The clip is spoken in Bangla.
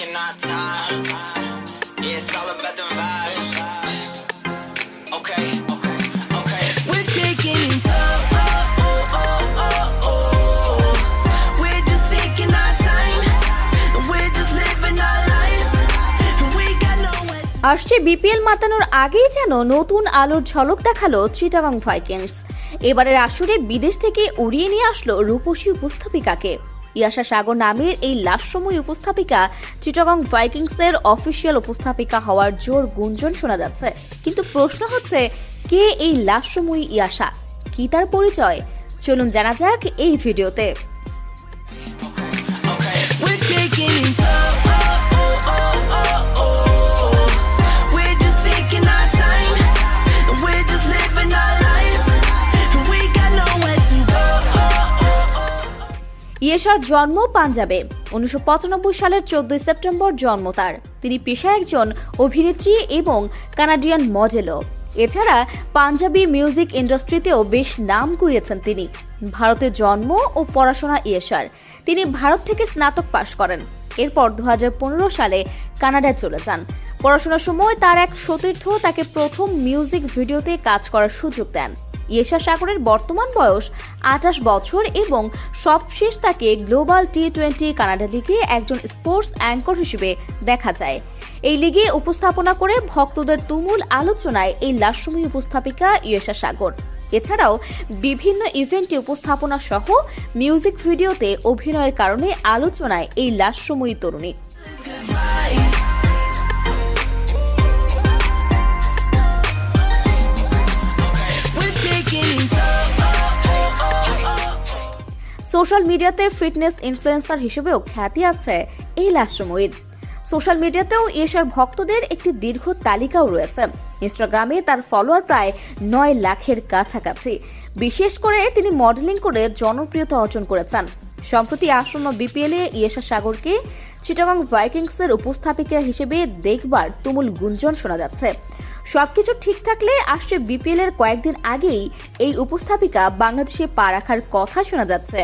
taking our time. Yeah, it's all about the vibe. Okay. আসছে বিপিএল মাতানোর আগেই যেন নতুন আলোর ঝলক দেখাল চিটাগং ভাইকিংস এবারের আসরে বিদেশ থেকে উড়িয়ে নিয়ে আসলো রূপসী উপস্থাপিকাকে ইয়াশা সাগর নামের এই লাস্যময়ী উপস্থাপিকা চিটাগং ভাইকিংসের অফিসিয়াল উপস্থাপিকা হওয়ার জোর গুঞ্জন শোনা যাচ্ছে। কিন্তু প্রশ্ন হচ্ছে, কে এই লাস্যময়ী ইয়াশা? কি তার পরিচয়? চলুন জানা যাক এই ভিডিওতে। ইয়েশার জন্ম পাঞ্জাবে। উনিশশো পঁচানব্বই সালের চোদ্দই সেপ্টেম্বর জন্ম তার। তিনি পেশায় একজন অভিনেত্রী এবং কানাডিয়ান মডেলও। এছাড়া পাঞ্জাবি মিউজিক ইন্ডাস্ট্রিতেও বেশ নাম কুড়িয়েছেন তিনি। ভারতে জন্ম ও পড়াশোনা ইয়েশার। তিনি ভারত থেকে স্নাতক পাশ করেন। এরপর দু হাজার পনেরো সালে কানাডায় চলে যান। পড়াশোনার সময় তার এক সতীর্থ তাকে প্রথম মিউজিক ভিডিওতে কাজ করার সুযোগ দেন। ইয়েশা সাগরের বর্তমান বয়স আঠাশ বছর এবং সবশেষ তাকে গ্লোবাল টি টোয়েন্টি কানাডা লিগে একজন স্পোর্টস অ্যাঙ্কর হিসেবে দেখা যায়। এই লিগে উপস্থাপনা করে ভক্তদের তুমুল আলোচনায় এই লাস্যময়ী উপস্থাপিকা ইয়েশা সাগর। এছাড়াও বিভিন্ন ইভেন্টে উপস্থাপনা সহ মিউজিক ভিডিওতে অভিনয়ের কারণে আলোচনায় এই লাস্যময়ী তরুণী। সোশ্যাল মিডিয়াতে ফিটনেস ইনফ্লুয়েন্সার হিসেবেও খ্যাতি আছে এই লাস্যময়ীর সোশ্যাল মিডিয়াতেও এশার ভক্তদের একটি দীর্ঘ তালিকাও রয়েছে। ইনস্টাগ্রামে তার ফলোয়ার প্রায় নয় লাখের কাছাকাছি। বিশেষ করে তিনি মডেলিং করে জনপ্রিয়তা অর্জন করেছেন। সম্প্রতি আসন্ন বিপিএল ইয়েশা সাগরকে চিটাগাং ভাইকিংসের উপস্থাপিকা হিসেবে দেখবার তুমুল গুঞ্জন শোনা যাচ্ছে। সবকিছু ঠিক থাকলে আসছে বিপিএল এর কয়েকদিন আগেই এই উপস্থাপিকা বাংলাদেশে পা রাখার কথা শোনা যাচ্ছে।